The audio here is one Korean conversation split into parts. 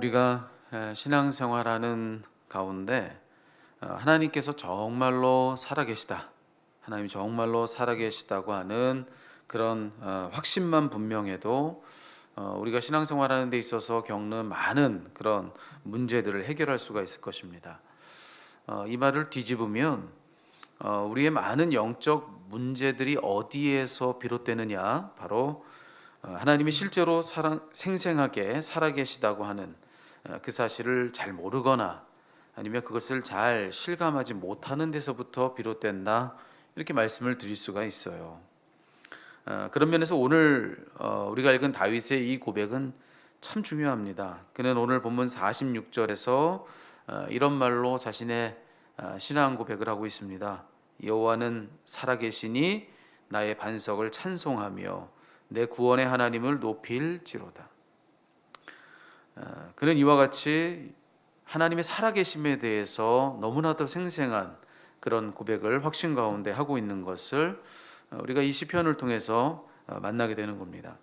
우리가 신앙생활하는 가운데 어, 하나님께서 정말로 살아계시다. 하나님 정말로 살아계시다고 하는 그런 어, 확신만 분명해도 어, 우리가 신앙생활하는 데 있어서 겪는 많은 그런 문제들을 해결할 수가 있을 것입니다. 이 말을 뒤집으면 우리의 많은 영적 문제들이 어디에서 비롯되느냐 바로 하나님이 실제로 살아, 생생하게 살아계시다고 하는 그 사실을 잘 모르거나 아니면 그것을 잘 실감하지 못하는 데서부터 비롯된다 이렇게 말씀을 드릴 수가 있어요. 그런 면에서 오늘 어, 우리가 읽은 다윗의 이 고백은 참 중요합니다. 그는 오늘 본문 46절에서 어, 이런 말로 자신의 어, 신앙 고백을 하고 있습니다. 여호와는 살아계시니 나의 반석을 찬송하며 내 구원의 하나님을 높일지로다. 그는 이와 같이 하나님의 살아계심에 대해서 너무나도 생생한 그런 고백을 확신 가운데 하고 있는 것을 우리가 이 시편을 통해서 만나게 되는 겁니다.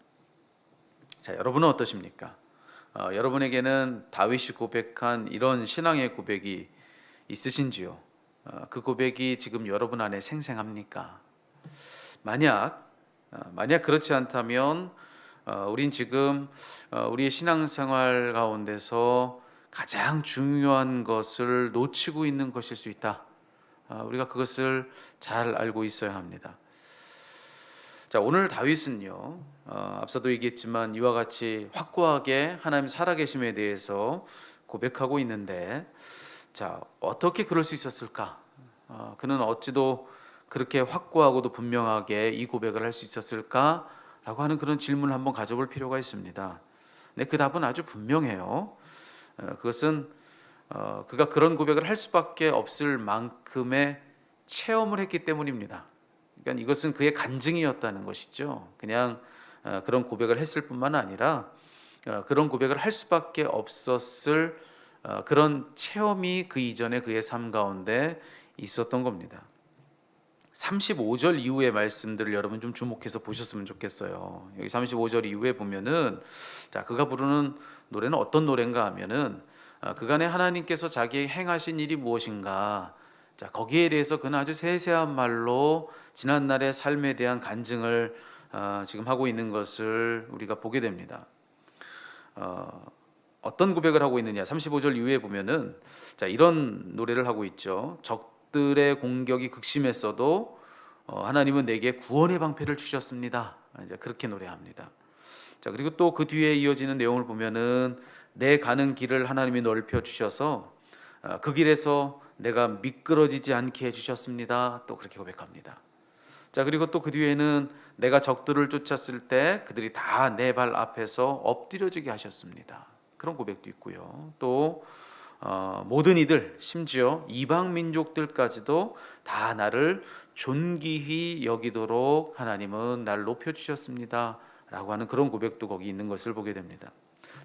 자, 여러분은 어떠십니까? 어, 여러분에게는 다윗이 고백한 이런 신앙의 고백이 있으신지요? 어, 그 고백이 지금 여러분 안에 생생합니까? 만약 어, 만약 그렇지 않다면 어, 우린 지금 어, 우리의 신앙생활 가운데서 가장 중요한 것을 놓치고 있는 것일 수 있다. 어, 우리가 그것을 잘 알고 있어야 합니다. 자 오늘 다윗은요 어, 앞서도 얘기했지만 이와 같이 확고하게 하나님 살아계심에 대해서 고백하고 있는데 자 어떻게 그럴 수 있었을까? 어, 그는 어찌도 그렇게 확고하고도 분명하게 이 고백을 할 수 있었을까 라고 하는 그런 질문을 한번 가져볼 필요가 있습니다. 네, 그 답은 아주 분명해요. 어, 그것은 어, 그가 그런 고백을 할 수밖에 없을 만큼의 체험을 했기 때문입니다. 그러니까 이것은 그의 간증이었다는 것이죠. 그냥 어, 그런 고백을 했을 뿐만 아니라 그런 고백을 할 수밖에 없었을 그런 체험이 그 이전에 그의 삶 가운데 있었던 겁니다. 35절 이후의 말씀들을 여러분 좀 주목해서 보셨으면 좋겠어요. 여기 35절 이후에 보면은 자 그가 부르는 노래는 어떤 노래인가 하면은 아, 그간에 하나님께서 자기의 행하신 일이 무엇인가 자 거기에 대해서 그는 아주 세세한 말로 지난 날의 삶에 대한 간증을 어, 지금 하고 있는 것을 우리가 보게 됩니다. 어, 어떤 고백을 하고 있느냐? 35절 이후에 보면은 자 이런 노래를 하고 있죠. 적 적들의 공격이 극심했어도 어, 하나님은 내게 구원의 방패를 주셨습니다. 이제 그렇게 노래합니다. 자 그리고 또 그 뒤에 이어지는 내용을 보면은 내 가는 길을 하나님이 넓혀 주셔서 어, 그 길에서 내가 미끄러지지 않게 해주셨습니다. 또 그렇게 고백합니다. 자 그리고 또 그 뒤에는 내가 적들을 쫓았을 때 그들이 다 내 발 앞에서 엎드려지게 하셨습니다. 그런 고백도 있고요. 또 어, 모든 이들 심지어 이방 민족들까지도 다 나를 존귀히 여기도록 하나님은 날 높여 주셨습니다라고 하는 그런 고백도 거기 있는 것을 보게 됩니다.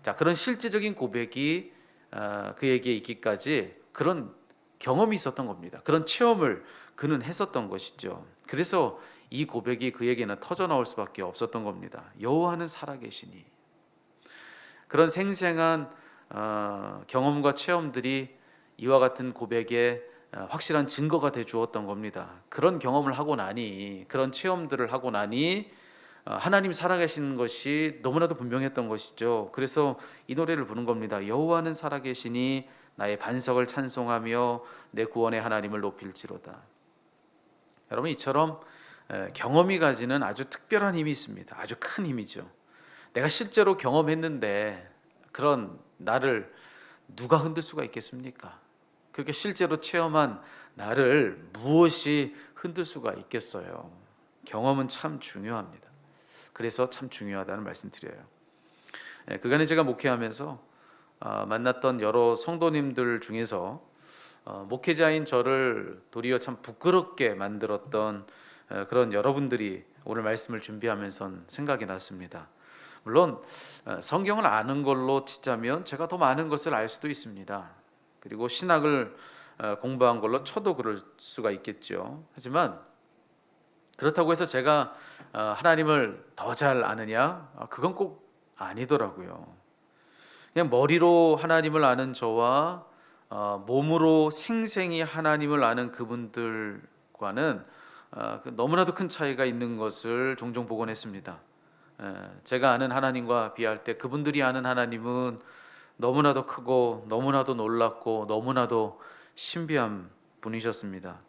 자 그런 실제적인 고백이 어, 그에게 있기까지 그런 경험이 있었던 겁니다. 그런 체험을 그는 했었던 것이죠. 그래서 이 고백이 그에게는 터져 나올 수밖에 없었던 겁니다. 여호와는 살아계시니 그런 생생한 어, 경험과 체험들이 이와 같은 고백에 어, 확실한 증거가 돼 주었던 겁니다. 그런 경험을 하고 나니 그런 체험들을 하고 나니 어, 하나님 살아계신 것이 너무나도 분명했던 것이죠. 그래서 이 노래를 부른 겁니다. 여호와는 살아계시니 나의 반석을 찬송하며 내 구원의 하나님을 높일지로다. 여러분 이처럼 경험이 가지는 아주 특별한 힘이 있습니다. 아주 큰 힘이죠. 내가 실제로 경험했는데 그런 나를 누가 흔들 수가 있겠습니까? 그렇게 실제로 체험한 나를 무엇이 흔들 수가 있겠어요? 경험은 참 중요합니다. 그래서 참 중요하다는 말씀드려요. 예, 그간에 제가 목회하면서 어, 만났던 여러 성도님들 중에서 어, 목회자인 저를 도리어 참 부끄럽게 만들었던 어, 그런 여러분들이 오늘 말씀을 준비하면서 생각이 났습니다. 물론 어, 성경을 아는 걸로 치자면 제가 더 많은 것을 알 수도 있습니다. 그리고 신학을 어, 공부한 걸로 쳐도 그럴 수가 있겠죠. 하지만 그렇다고 해서 제가 어, 하나님을 더 잘 아느냐? 그건 꼭 아니더라고요. 그냥 머리로 하나님을 아는 저와 어, 몸으로 생생히 하나님을 아는 그분들과는 어, 그 너무나도 큰 차이가 있는 것을 종종 보곤 했습니다. 에, 제가 아는 하나님과 비할 때 그분들이 아는 하나님은 너무나도 크고 너무나도 놀랍고 너무나도 신비한 분이셨습니다.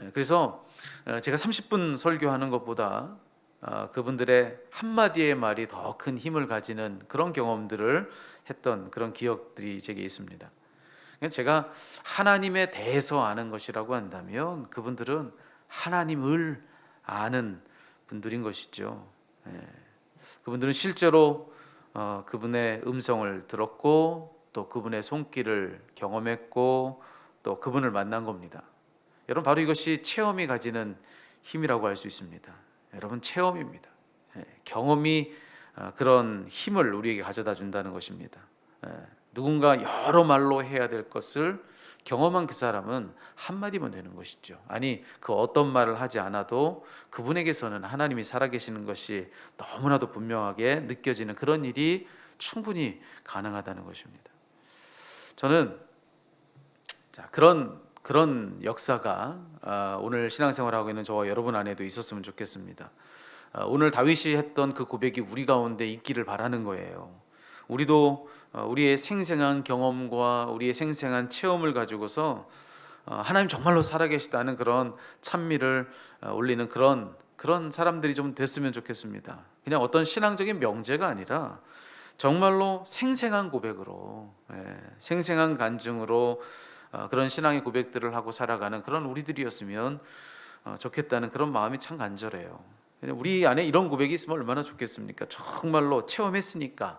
에, 그래서 어, 제가 30분 설교하는 것보다 어, 그분들의 한마디의 말이 더 큰 힘을 가지는 그런 경험들을 했던 그런 기억들이 제게 있습니다. 그러니까 제가 하나님에 대해서 아는 것이라고 한다면 그분들은 하나님을 아는 분들인 것이죠. 예. 그분들은 실제로 어, 그분의 음성을 들었고 또 그분의 손길을 경험했고 또 그분을 만난 겁니다. 여러분 바로 이것이 체험이 가지는 힘이라고 할 수 있습니다. 여러분 체험입니다. 예, 경험이 어, 그런 힘을 우리에게 가져다 준다는 것입니다. 예, 누군가 여러 말로 해야 될 것을 경험한 그 사람은 한 마디면 되는 것이죠. 아니 그 어떤 말을 하지 않아도 그분에게서는 하나님이 살아계시는 것이 너무나도 분명하게 느껴지는 그런 일이 충분히 가능하다는 것입니다. 저는 자 그런 그런 역사가 아, 오늘 신앙생활하고 있는 저와 여러분 안에도 있었으면 좋겠습니다. 아, 오늘 다윗이 했던 그 고백이 우리 가운데 있기를 바라는 거예요. 우리도 어, 우리의 생생한 경험과 우리의 생생한 체험을 가지고서 어, 하나님 정말로 살아계시다는 그런 찬미를 어, 올리는 그런 그런 사람들이 좀 됐으면 좋겠습니다. 그냥 어떤 신앙적인 명제가 아니라 정말로 생생한 고백으로 예, 생생한 간증으로 어, 그런 신앙의 고백들을 하고 살아가는 그런 우리들이었으면 어, 좋겠다는 그런 마음이 참 간절해요. 우리 안에 이런 고백이 있으면 얼마나 좋겠습니까? 정말로 체험했으니까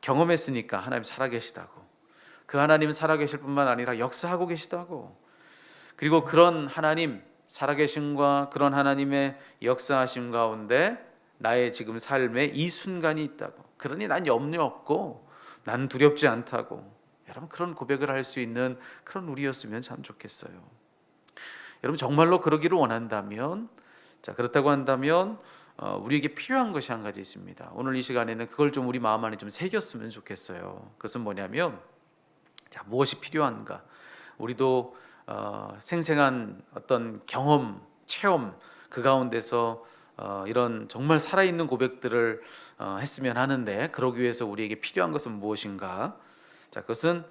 경험했으니까 하나님 살아계시다고. 그 하나님 살아계실 뿐만 아니라 역사하고 계시다고. 그리고 그런 하나님 살아계심과 그런 하나님의 역사하심 가운데 나의 지금 삶에 이 순간이 있다고. 그러니 난 염려 없고 난 두렵지 않다고. 여러분 그런 고백을 할 수 있는 그런 우리였으면 참 좋겠어요. 여러분 정말로 그러기를 원한다면 자 그렇다고 한다면 어, 우리에게 필요한 것이 한 가지 있습니다. 오늘 이 시간에는 그걸 좀 우리 마음 안에 좀 새겼으면 좋겠어요. 그것은 뭐냐면 자 무엇이 필요한가? 우리도 어, 생생한 어떤 경험, 체험 그 가운데서 어, 이런 정말 살아있는 고백들을 어, 했으면 하는데 그러기 위해서 우리에게 필요한 것은 무엇인가? 자, 그것은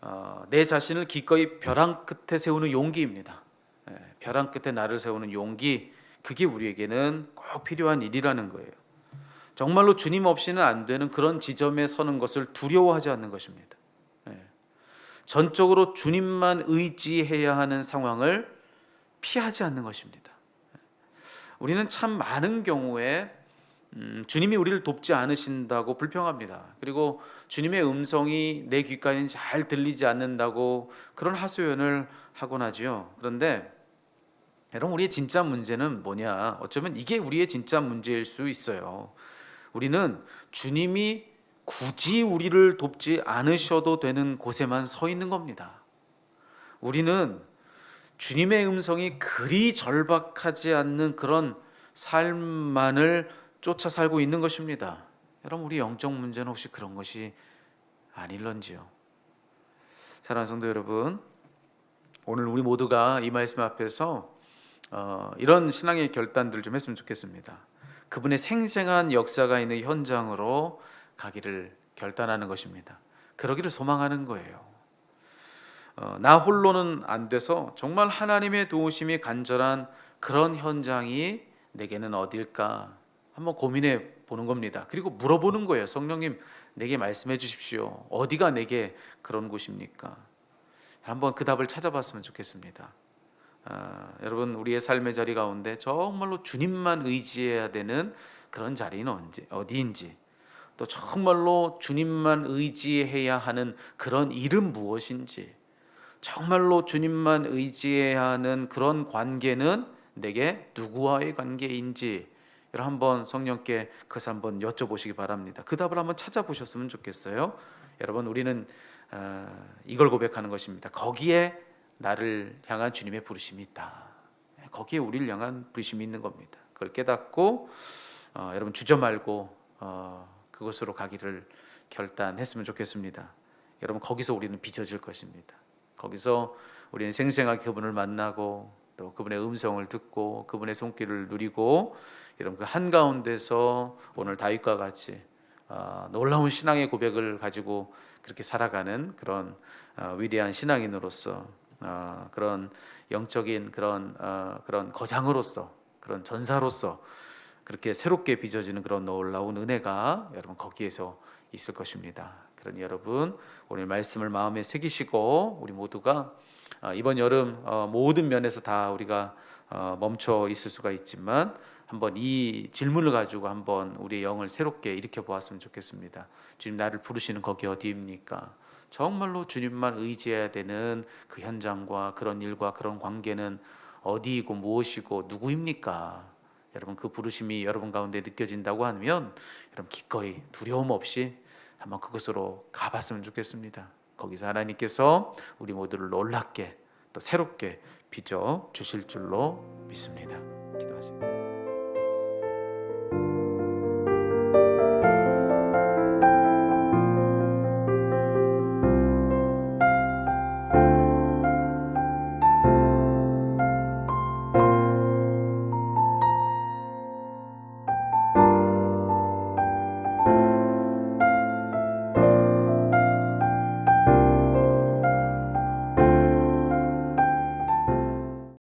어, 내 자신을 기꺼이 벼랑 끝에 세우는 용기입니다. 예, 벼랑 끝에 나를 세우는 용기, 그게 우리에게는 꼭 필요한 일이라는 거예요. 정말로 주님 없이는 안 되는 그런 지점에 서는 것을 두려워하지 않는 것입니다. 예, 전적으로 주님만 의지해야 하는 상황을 피하지 않는 것입니다. 예, 우리는 참 많은 경우에 음, 주님이 우리를 돕지 않으신다고 불평합니다. 그리고 주님의 음성이 내 귓가에는 잘 들리지 않는다고 그런 하소연을 하곤 하지요. 그런데 여러분 우리의 진짜 문제는 뭐냐? 어쩌면 이게 우리의 진짜 문제일 수 있어요. 우리는 주님이 굳이 우리를 돕지 않으셔도 되는 곳에만 서 있는 겁니다. 우리는 주님의 음성이 그리 절박하지 않는 그런 삶만을 쫓아 살고 있는 것입니다. 여러분 우리 영적 문제는 혹시 그런 것이 아닐런지요. 사랑하는 성도 여러분, 오늘 우리 모두가 이 말씀 앞에서 어, 이런 신앙의 결단들 좀 했으면 좋겠습니다. 그분의 생생한 역사가 있는 현장으로 가기를 결단하는 것입니다. 그러기를 소망하는 거예요. 어, 나 홀로는 안 돼서 정말 하나님의 도우심이 간절한 그런 현장이 내게는 어딜까 한번 고민해 보는 겁니다. 그리고 물어보는 거예요. 성령님, 내게 말씀해 주십시오. 어디가 내게 그런 곳입니까? 한번 그 답을 찾아봤으면 좋겠습니다. 아, 여러분, 우리의 삶의 자리 가운데 정말로 주님만 의지해야 되는 그런 자리는 언제, 어디인지, 또 정말로 주님만 의지해야 하는 그런 일은 무엇인지, 정말로 주님만 의지해야 하는 그런 관계는 내게 누구와의 관계인지, 여러분 한번 성령께 그것을 한번 여쭤보시기 바랍니다. 그 답을 한번 찾아보셨으면 좋겠어요. 여러분 우리는 어, 이걸 고백하는 것입니다. 거기에 나를 향한 주님의 부르심이 있다. 거기에 우리를 향한 부르심이 있는 겁니다. 그걸 깨닫고 어, 여러분 주저 말고 어, 그것으로 가기를 결단했으면 좋겠습니다. 여러분 거기서 우리는 빚어질 것입니다. 거기서 우리는 생생하게 그분을 만나고 또 그분의 음성을 듣고 그분의 손길을 누리고 여러분 그 한 가운데서 오늘 다윗과 같이 아, 놀라운 신앙의 고백을 가지고 그렇게 살아가는 그런 아, 위대한 신앙인으로서 아, 그런 영적인 그런 아, 그런 거장으로서 그런 전사로서 그렇게 새롭게 빚어지는 그런 놀라운 은혜가 여러분 거기에서 있을 것입니다. 그러니 여러분 오늘 말씀을 마음에 새기시고 우리 모두가 아, 이번 여름 어, 모든 면에서 다 우리가 어, 멈춰 있을 수가 있지만 한번 이 질문을 가지고 한번 우리의 영을 새롭게 일으켜 보았으면 좋겠습니다. 주님 나를 부르시는 거기 어디입니까? 정말로 주님만 의지해야 되는 그 현장과 그런 일과 그런 관계는 어디이고 무엇이고 누구입니까? 여러분 그 부르심이 여러분 가운데 느껴진다고 하면 여러분 기꺼이 두려움 없이 한번 그곳으로 가봤으면 좋겠습니다. 거기서 하나님께서 우리 모두를 놀랍게 또 새롭게 빚어 주실 줄로 믿습니다.